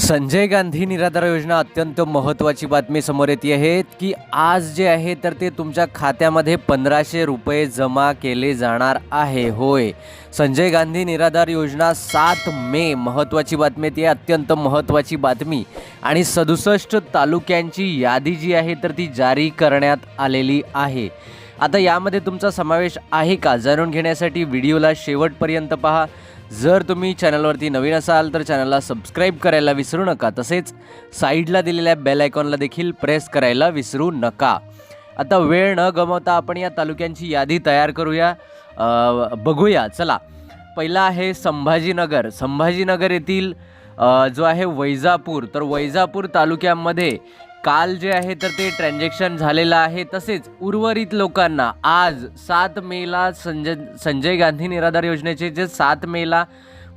संजय गांधी निराधार योजना अत्यंत महत्त्वाची बातमी समोर येते आहे की आज जे आहे तर ते तुमच्या खात्यामध्ये पंधराशे रुपये जमा केले जाणार आहे. होय. संजय गांधी निराधार योजना सात मे महत्त्वाची बातमी ती अत्यंत महत्त्वाची बातमी. आणि सदुसष्ट तालुक्यांची यादी जी आहे तर ती जारी करण्यात आलेली आहे. आता यामध्ये तुमचा समावेश आहे का? जाणून घेण्यासाठी व्हिडिओला शेवटपर्यंत पहा. जर तुम्ही चॅनलवरती नवीन असाल तर चॅनलला सबस्क्राईब करायला विसरू नका. तसेच साईडला दिलेल्या बेल आयकॉनला देखील प्रेस करायला विसरू नका. आता वेळ न गमवता आपण या तालुक्यांची यादी तयार करूया. बघूया. चला. पहिला आहे संभाजीनगर. संभाजीनगर येथील जो आहे वैजापूर. तर वैजापूर तालुक्यामध्ये काल जे आहे तर ते ट्रान्झॅक्शन झालेलं आहे. तसेच उर्वरित लोकांना आज सात मेला संजय संजय गांधी निराधार योजनेचे जे सात मेला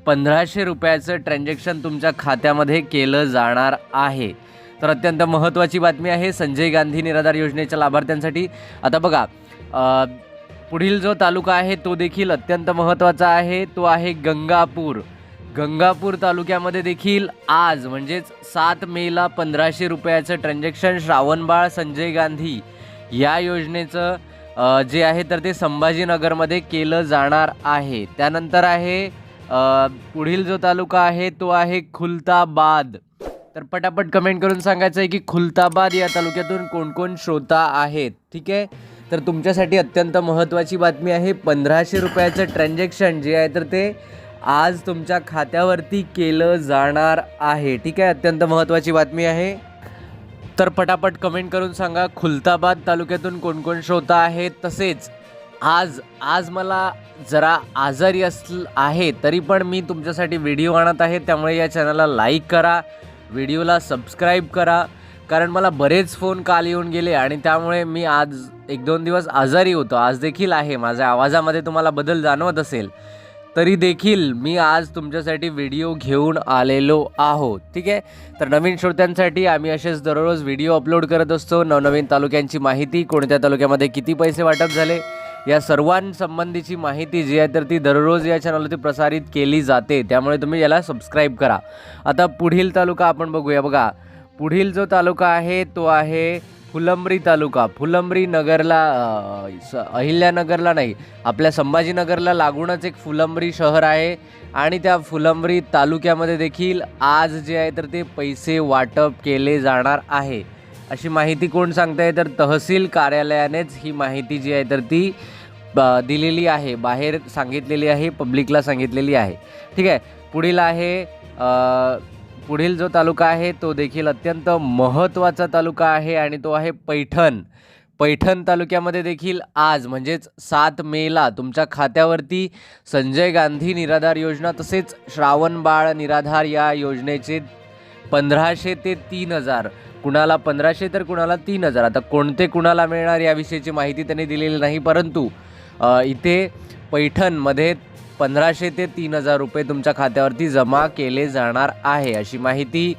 पंधराशे रुपयाचं ट्रान्झॅक्शन तुमच्या खात्यामध्ये केलं जाणार आहे. तर अत्यंत महत्त्वाची बातमी आहे संजय गांधी निराधार योजनेच्या लाभार्थ्यांसाठी. आता बघा पुढील जो तालुका आहे तो देखील अत्यंत महत्त्वाचा आहे. तो आहे गंगापूर. गंगापूर तालुक्यामध्ये देखील आज म्हणजेच सात मेला पंधराशे रुपयाचं ट्रान्झॅक्शन श्रावणबाळ संजय गांधी या योजनेचं जे आहे तर ते संभाजीनगरमध्ये केलं जाणार आहे. त्यानंतर आहे पुढील जो तालुका आहे तो आहे खुलताबाद. तर पटापट कमेंट करून सांगायचं आहे की खुलताबाद या तालुक्यातून कोणकोण श्रोता आहेत ठीक आहे? तर तुमच्यासाठी अत्यंत महत्त्वाची बातमी आहे पंधराशे रुपयाचं ट्रान्झॅक्शन जे आहे तर ते आज तुमच्या खात्यावरती केलं जाणार आहे. ठीक आहे? अत्यंत महत्त्वाची बातमी आहे. तर पटापट कमेंट करून सांगा खुलताबाद तालुक्यातून कोण कोण श्रोता आहेत? तसेच आज आज मला जरा आजारी अस आहे तरी पण मी तुमच्यासाठी व्हिडिओ आणत आहे. त्यामुळे या चॅनलला लाईक करा व्हिडिओला सबस्क्राईब करा. कारण मला बरेच फोन काल येऊन गेले आणि त्यामुळे मी आज एक दोन दिवस आजारी होतो. आज देखील आहे. माझ्या आवाजामध्ये तुम्हाला बदल जाणवत असेल. तरी देखील मी आज तुमच्यासाठी व्हिडिओ घेऊन आलेलो आहोत ठीक आहे? तर नवीन श्रोत्यांसाठी आम्ही असेच दररोज व्हिडिओ अपलोड करत असतो. नवनवीन तालुक्यांची माहिती कोणत्या तालुक्यामध्ये किती पैसे वाटप झाले या सर्वांसंबंधीची माहिती जी आहे तर ती दररोज या चॅनलवरती प्रसारित केली जाते. त्यामुळे तुम्ही याला सबस्क्राईब करा. आता पुढील तालुका आपण बघूया. बघा पुढील जो तालुका आहे तो आहे फुलंब्री तालुका फुलंब्री नगरला स- अहिल्यानगरला नाही आपल्या संभाजीनगरला लागूनच एक फुलंब्री शहर आहे आणि त्या फुलंब्री तालुक्यामध्ये देखील आज जे आहे तर ते पैसे वाटप केले जाणार आहे. अशी माहिती कोण सांगताय तर तहसील कार्यालयानेच ही माहिती जी आहे तर ती ब- दिलेली आहे बाहेर सांगितलेली आहे पब्लिकला सांगितलेली आहे. ठीक आहे पुढील आहे पुढील जो तालुका आहे तो देखील अत्यंत महत्त्वाचा तालुका आहे आणि तो आहे पैठण. पैठण तालुक्यामध्ये देखील आज म्हणजेच सात मेला तुमच्या खात्यावरती संजय गांधी निराधार योजना तसेच श्रावणबाळ निराधार या योजनेचे पंधराशे ते तीन हजार. कुणाला पंधराशे तर कुणाला तीन हजार. आता कोणते कुणाला मिळणार याविषयीची माहिती त्यांनी दिलेली नाही परंतु इथे पैठणमध्ये पंधराशे ते तीन हजार रुपये तुमच्या खात्यावरती जमा केले जाणार आहे अशी माहिती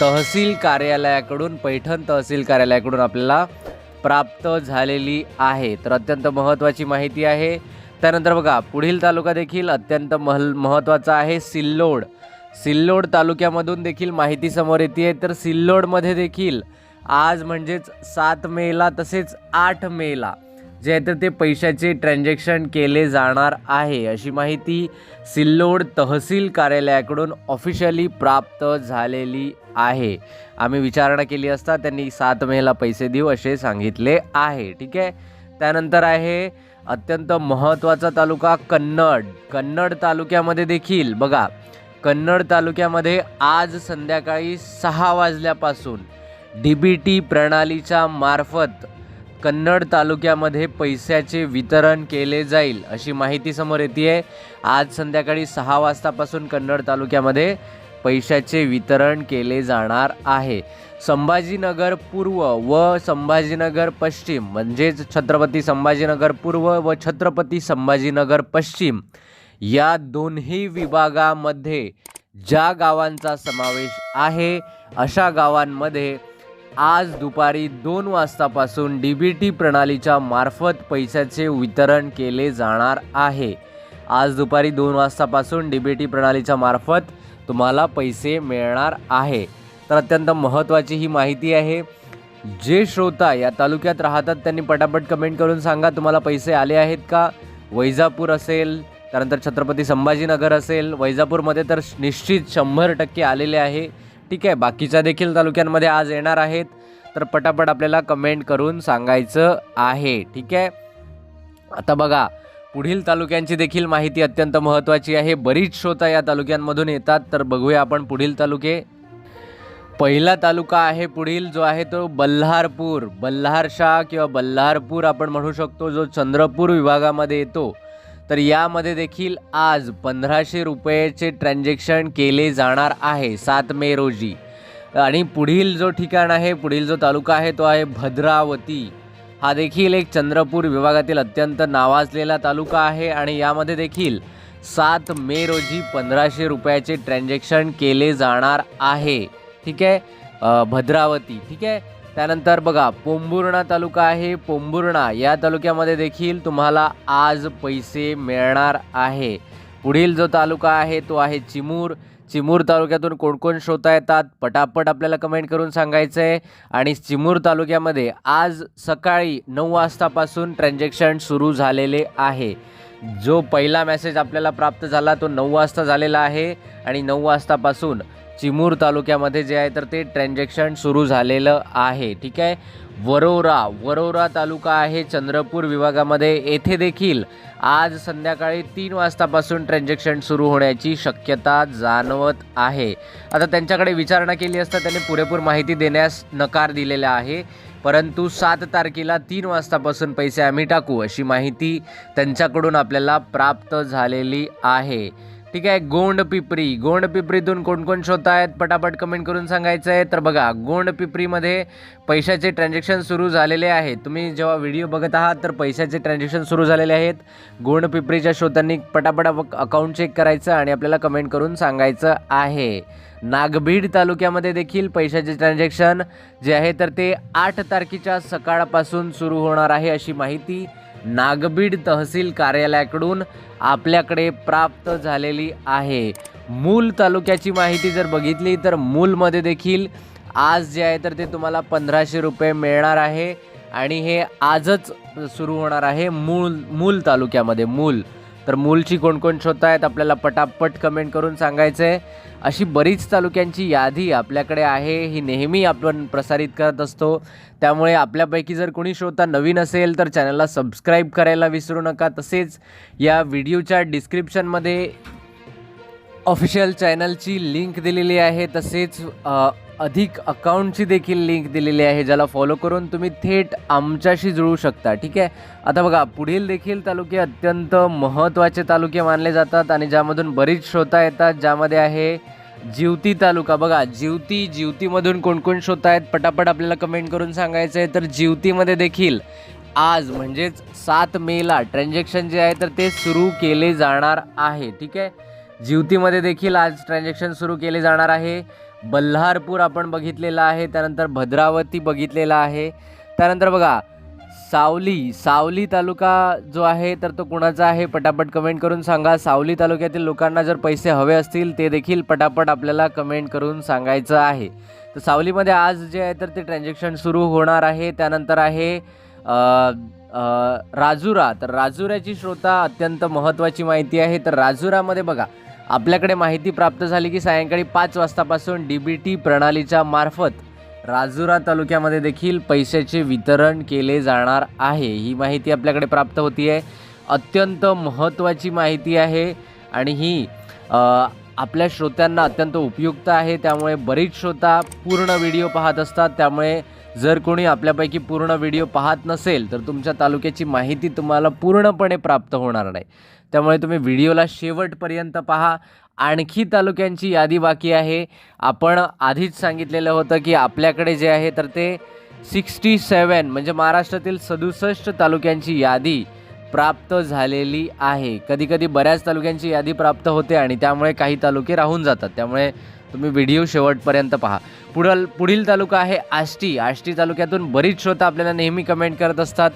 तहसील कार्यालयाकडून पैठण तहसील कार्यालयाकडून आपल्याला प्राप्त झालेली आहे. तर अत्यंत महत्त्वाची माहिती आहे. त्यानंतर बघा पुढील तालुका देखील अत्यंत महल महत्त्वाचा आहे. सिल्लोड. सिल्लोड तालुक्यामधून देखील माहिती समोर येते तर सिल्लोडमध्ये देखील आज म्हणजेच सात मेला तसेच आठ मेला. जे आहे तर ते पैशाचे ट्रान्झॅक्शन केले जाणार आहे. अशी माहिती सिल्लोड तहसील कार्यालयाकडून ऑफिशियली प्राप्त झालेली आहे. आम्ही विचारणा केली असता त्यांनी सात मेला पैसे देऊ असे सांगितले आहे. ठीक आहे? त्यानंतर आहे अत्यंत महत्त्वाचा तालुका कन्नड. कन्नड तालुक्यामध्ये देखील बघा कन्नड तालुक्यामध्ये आज संध्याकाळी सहा वाजल्यापासून डी बी टी प्रणालीच्या मार्फत कन्नड तालुक्यामध्ये पैशाचे वितरण केले जाईल अशी माहिती समोर येते आहे आज संध्याकाळी सहा वाजतापासून कन्नड तालुक्यामध्ये पैशाचे वितरण केले जाणार आहे. संभाजीनगर पूर्व व संभाजीनगर पश्चिम म्हणजेच छत्रपती संभाजीनगर पूर्व व छत्रपती संभाजीनगर पश्चिम या दोन्ही विभागामध्ये ज्या गावांचा समावेश आहे अशा गावांमध्ये आज दुपारी दोन वाजतापासून डी बी टी प्रणालीच्या मार्फत पैशाचे वितरण केले जाणार आहे. आज दुपारी दोन वाजतापासून डी बी टी प्रणालीच्या मार्फत तुम्हाला पैसे मिळणार आहे. तर अत्यंत महत्त्वाची ही माहिती आहे. जे श्रोता या तालुक्यात राहतात त्यांनी पटापट कमेंट करून सांगा तुम्हाला पैसे आले आहेत का? वैजापूर असेल त्यानंतर छत्रपती संभाजीनगर असेल वैजापूरमध्ये तर निश्चित शंभर टक्के आलेले आहे. ठीक आहे बाकीच्या देखील तालुक्यांमध्ये आज येणार आहेत तर पटापट आपल्याला कमेंट करून सांगायचं आहे ठीक आहे? आता बघा पुढील तालुक्यांची देखील माहिती अत्यंत महत्त्वाची आहे. बरीच श्रोता या तालुक्यांमधून येतात तर बघूया आपण पुढील तालुके. पहिला तालुका आहे पुढील जो आहे तो बल्हारपूर. बल्हारशाह किंवा बल्हारपूर आपण म्हणू शकतो जो चंद्रपूर विभागामध्ये येतो. तर यामध्ये देखील आज पंधराशे रुपयाचे ट्रान्झॅक्शन केले जाणार आहे सात मे रोजी. आणि पुढील जो ठिकाण आहे पुढील जो तालुका आहे तो आहे भद्रावती. हा देखील एक चंद्रपूर विभागातील अत्यंत नावाजलेला तालुका आहे आणि यामध्ये देखील सात मे रोजी पंधराशे रुपयाचे ट्रान्झॅक्शन केले जाणार आहे. ठीक आहे? भद्रावती. ठीक आहे? त्यानंतर बघा पोंभुर्णा तालुका आहे. पोंभुर्णा या तालुक्यामध्ये देखील तुम्हाला आज पैसे मिळणार आहे. पुढील जो तालुका आहे तो आहे चिमूर. चिमूर तालुक्यातून कोण कोण श्रोता येतात? पटापट आपल्याला कमेंट करून सांगायचं आहे आणि चिमूर तालुक्यामध्ये आज सकाळी नऊ वाजतापासून ट्रान्झॅक्शन सुरू झालेले आहे. जो पहिला मेसेज आपल्याला प्राप्त झाला तो नऊ वाजता झालेला आहे. आणि नऊ वाजतापासून चिमूर तालुक्यामध्ये जे आहे तर ते ट्रान्झॅक्शन सुरू झालेलं आहे. ठीक आहे? वरोरा वरोरा तालुका आहे चंद्रपूर विभागामध्ये. येथे देखील आज संध्याकाळी तीन वाजतापासून ट्रान्झॅक्शन सुरू होण्याची शक्यता जाणवत आहे. आता त्यांच्याकडे विचारणा केली असता त्यांनी पुरेपूर माहिती देण्यास नकार दिलेला आहे. परंतु सात तारखेला तीन वाजतापासून पैसे आम्ही टाकू अशी माहिती त्यांच्याकडून आपल्याला प्राप्त झालेली आहे. ठीक आहे गोंड पिपरी. गोंड पिपरीतून कोण कोण शोधत आहेत पटापट कमेंट करून सांगायचं आहे तर बघा गोंड पिपरीमध्ये पैशाचे ट्रान्झॅक्शन सुरू झालेले आहेत. तुम्ही जेव्हा व्हिडिओ बघत आहात तर पैशाचे ट्रान्झॅक्शन सुरू झालेले आहेत. गोंड पिपरीच्या श्रोत्यांनी पटापट अकाउंट चेक करायचं आणि आपल्याला कमेंट करून सांगायचं आहे. नागभीड तालुक्यामध्ये देखील पैशाचे ट्रान्झॅक्शन जे आहे तर ते आठ तारखेच्या सकाळपासून सुरू होणार आहे अशी माहिती नागबीड तहसील कार्यालयाकडून आपल्याकडे प्राप्त झालेली आहे. मूल तालुक्याची माहिती जर बघितली तर मूलमध्ये देखील आज जे आहे तर ते तुम्हाला पंधराशे रुपये मिळणार आहे. आणि हे आजच सुरू होणार आहे मूल मूल तालुक्यामध्ये मूल. तर मूलची कोणकोण कोण आहेत आपल्याला पटापट कमेंट करून सांगायचं आहे अशी बरीच तालुक्यांची यादी आपल्याकडे आहे. ही नेहमी आपण प्रसारित करत असतो. त्यामुळे आपल्यापैकी जर कोणी श्रोता नवीन असेल तर चॅनलला सबस्क्राईब करायला विसरू नका. तसेच या व्हिडिओच्या डिस्क्रिप्शनमध्ये ऑफिशियल चॅनलची लिंक दिलेली आहे. तसेच अधिक अकाउंटची देखील लिंक दिलेली आहे ज्याला फॉलो करून तुम्ही थेट आमच्याशी जुळू शकता ठीक आहे? आता बघा पुढील देखील तालुके अत्यंत महत्त्वाचे तालुके मानले जातात आणि ज्यामधून बरीच श्रोता येतात ज्यामध्ये आहे जिवती तालुका. बघा जिवती जिवतीमधून कोणकोण श्रोता आहेत पटापट आपल्याला कमेंट करून सांगायचं आहे तर जिवतीमध्ये देखील आज म्हणजेच सात मेला ट्रान्झॅक्शन जे आहे तर ते सुरू केले जाणार आहे ठीक आहे? जिवतीमध्ये देखील आज ट्रान्झॅक्शन सुरू केले जाणार आहे. बल्हारपूर आपण बघितलेलं आहे त्यानंतर भद्रावती बघितलेला आहे. त्यानंतर बघा सावली सावली तालुका जो आहे तर तो कुणाचा आहे? पटापट कमेंट करून सांगा. सावली तालुक्यातील लोकांना जर पैसे हवे असतील ते देखील पटापट आपल्याला कमेंट करून सांगायचं आहे. तर सावलीमध्ये आज जे आहे तर ते ट्रान्झॅक्शन सुरू होणार आहे. त्यानंतर आहे राजुरा. तर राजुऱ्याची श्रोता अत्यंत महत्त्वाची माहिती आहे. तर राजुरामध्ये बघा आपल्याकडे माहिती प्राप्त झाली की सायंकाळी पाच वाजतापासून डी बी टी प्रणालीच्या मार्फत राजुरा तालुक्यामध्ये देखील पैशाचे वितरण केले जाणार आहे. ही माहिती आपल्याकडे प्राप्त होती आहे अत्यंत महत्त्वाची माहिती आहे आणि ही आपल्या श्रोत्यांना अत्यंत उपयुक्त आहे. त्यामुळे बरीच श्रोता पूर्ण व्हिडिओ पाहत असतात. त्यामुळे जर कोणी आपल्यापैकी पूर्ण व्हिडिओ पाहत नसेल तर तुमच्या तालुक्याची माहिती तुम्हाला पूर्णपणे प्राप्त होणार नाही. त्यामुळे तुम्ही व्हिडिओला शेवटपर्यंत पहा. आणखी तालुक्यांची यादी बाकी आहे. आपण आधीच सांगितलेलं होतं की आपल्याकडे जे आहे तर ते सिक्स्टी सेवन म्हणजे महाराष्ट्रातील सदुसष्ट तालुक्यांची यादी प्राप्त झालेली आहे. कधीकधी बऱ्याच तालुक्यांची यादी प्राप्त होते आणि त्यामुळे काही तालुके राहून जातात. त्यामुळे तुम्ही व्हिडिओ शेवटपर्यंत पहा. पुढल पुढील तालुका आहे आष्टी. आष्टी तालुक्यातून बरीच श्रोता आपल्याला नेहमी कमेंट करत असतात.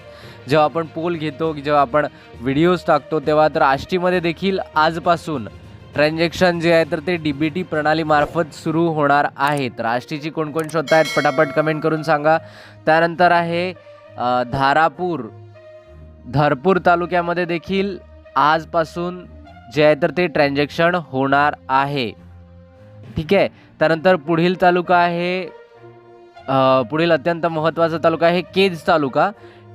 जेव्हा आपण पोल घेतो जेव्हा आपण व्हिडिओज टाकतो तेव्हा तर आष्टीमध्ये देखील आजपासून ट्रान्झॅक्शन जे आहे तर ते डी बी टी प्रणालीमार्फत सुरू होणार आहे. तर आष्टीची कोणकोण श्रोता आहेत पटापट कमेंट करून सांगा. त्यानंतर आहे धारापूर. धारपूर तालुक्यामध्ये देखील आजपासून जे आहे तर ते ट्रान्झॅक्शन होणार आहे. ठीक आहे. त्यानंतर पुढील तालुका आहे पुढील अत्यंत महत्त्वाचा तालुका आहे केज तालुका.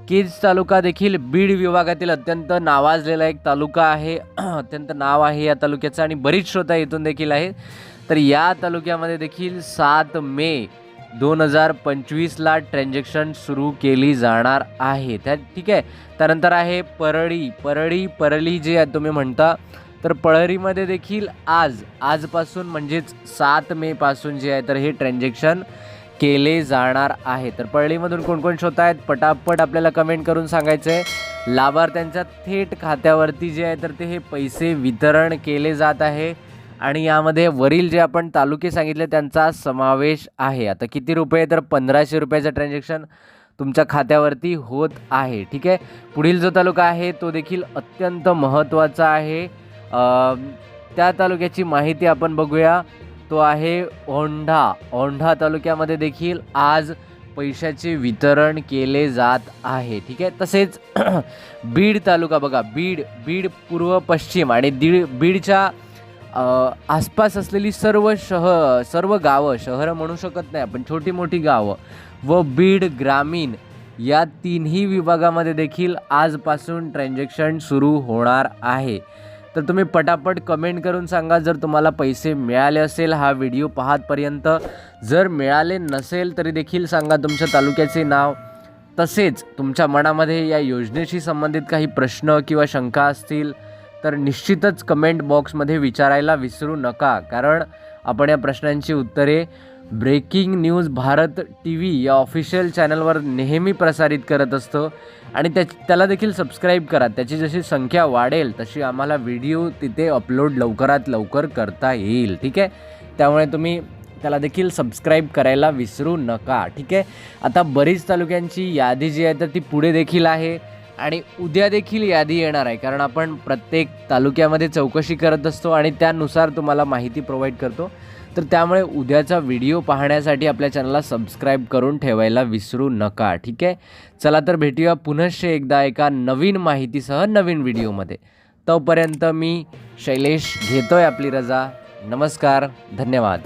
केज तालुका देखील बीड विभागातील अत्यंत नावाजलेला एक तालुका आहे. अत्यंत नाव आहे या तालुक्याचं आणि बरीच श्रोता इथून देखील आहेत. तर या तालुक्यामध्ये देखील सात मे दोन हजार पंचवीसला ट्रान्झॅक्शन सुरू केली जाणार आहे. त्या ठीक आहे. त्यानंतर आहे परळी. परळी परळी जे तुम्ही म्हणता तर पळरीमध्ये देखील आज आजपासून म्हणजेच सात मेपासून जे आहे तर हे ट्रान्झॅक्शन केले जाणार आहे. तर पळलीमधून कोणकोण शोध आहेत? पटापट आपल्याला कमेंट करून सांगायचं आहे लाभार्थ्यांच्या थेट खात्यावरती जे आहे तर ते हे पैसे वितरण केले जात आहे. आणि यामध्ये वरील जे आपण तालुके सांगितले त्यांचा समावेश आहे. आता किती रुपये तर पंधराशे रुपयाचं ट्रान्झॅक्शन तुमच्या खात्यावरती होत आहे. ठीक आहे? पुढील जो तालुका आहे तो देखील अत्यंत महत्त्वाचा आहे. त्या तालुक्याची माहिती आपण बघूया. तो आहे औंढा औंढा तालुक्यामध्ये देखील आज पैशाचे वितरण केले जात आहे. ठीक आहे? तसेच बीड तालुका बघा. बीड बीड पूर्व पश्चिम आणि दीड बीडच्या आसपास असलेली सर्व शह सर्व गावं शहरं म्हणू शकत नाही आपण छोटी मोठी गावं व बीड ग्रामीण या तिन्ही विभागामध्ये देखील आजपासून ट्रान्झॅक्शन सुरू होणार आहे. तर तुम्ही पटापट कमेंट करून सांगा जर तुम्हाला पैसे मिळाले असेल हा व्हिडिओ पाहतपर्यंत. जर मिळाले नसेल तरी देखील सांगा तुमच्या तालुक्याचे नाव. तसेच तुमच्या मनामध्ये या योजनेशी संबंधित काही प्रश्न किंवा शंका असतील तर निश्चितच कमेंट बॉक्समध्ये विचारायला विसरू नका. कारण आपण या प्रश्नांची उत्तरे breaking news Bharat T V या ऑफिशियल चॅनलवर नेहमी प्रसारित करत असतो. आणि त्या त्याला देखील सबस्क्राईब करा. त्याची जशी संख्या वाढेल तशी आम्हाला व्हिडिओ तिथे अपलोड लवकरात लवकर करता येईल. ठीक आहे? त्यामुळे तुम्ही त्याला देखील सबस्क्राईब करायला विसरू नका. ठीक आहे? आता बरीच तालुक्यांची यादी जी आहे तर ती पुढे देखील आहे. आणि उद्या देखील यादी येणार आहे. कारण आपण प्रत्येक तालुक्यामध्ये चौकशी करत असतो आणि त्यानुसार तुम्हाला माहिती प्रोव्हाइड करतो. तर त्यामुळे उद्याचा व्हिडिओ पाहण्यासाठी आपल्या चॅनलला सबस्क्राईब करून ठेवायला विसरू नका ठीक आहे? चला तर भेटूया पुनश्च एकदा एका नवीन माहितीसह नवीन व्हिडिओमध्ये. तोपर्यंत मी शैलेश घेतोय आपली रजा. नमस्कार धन्यवाद.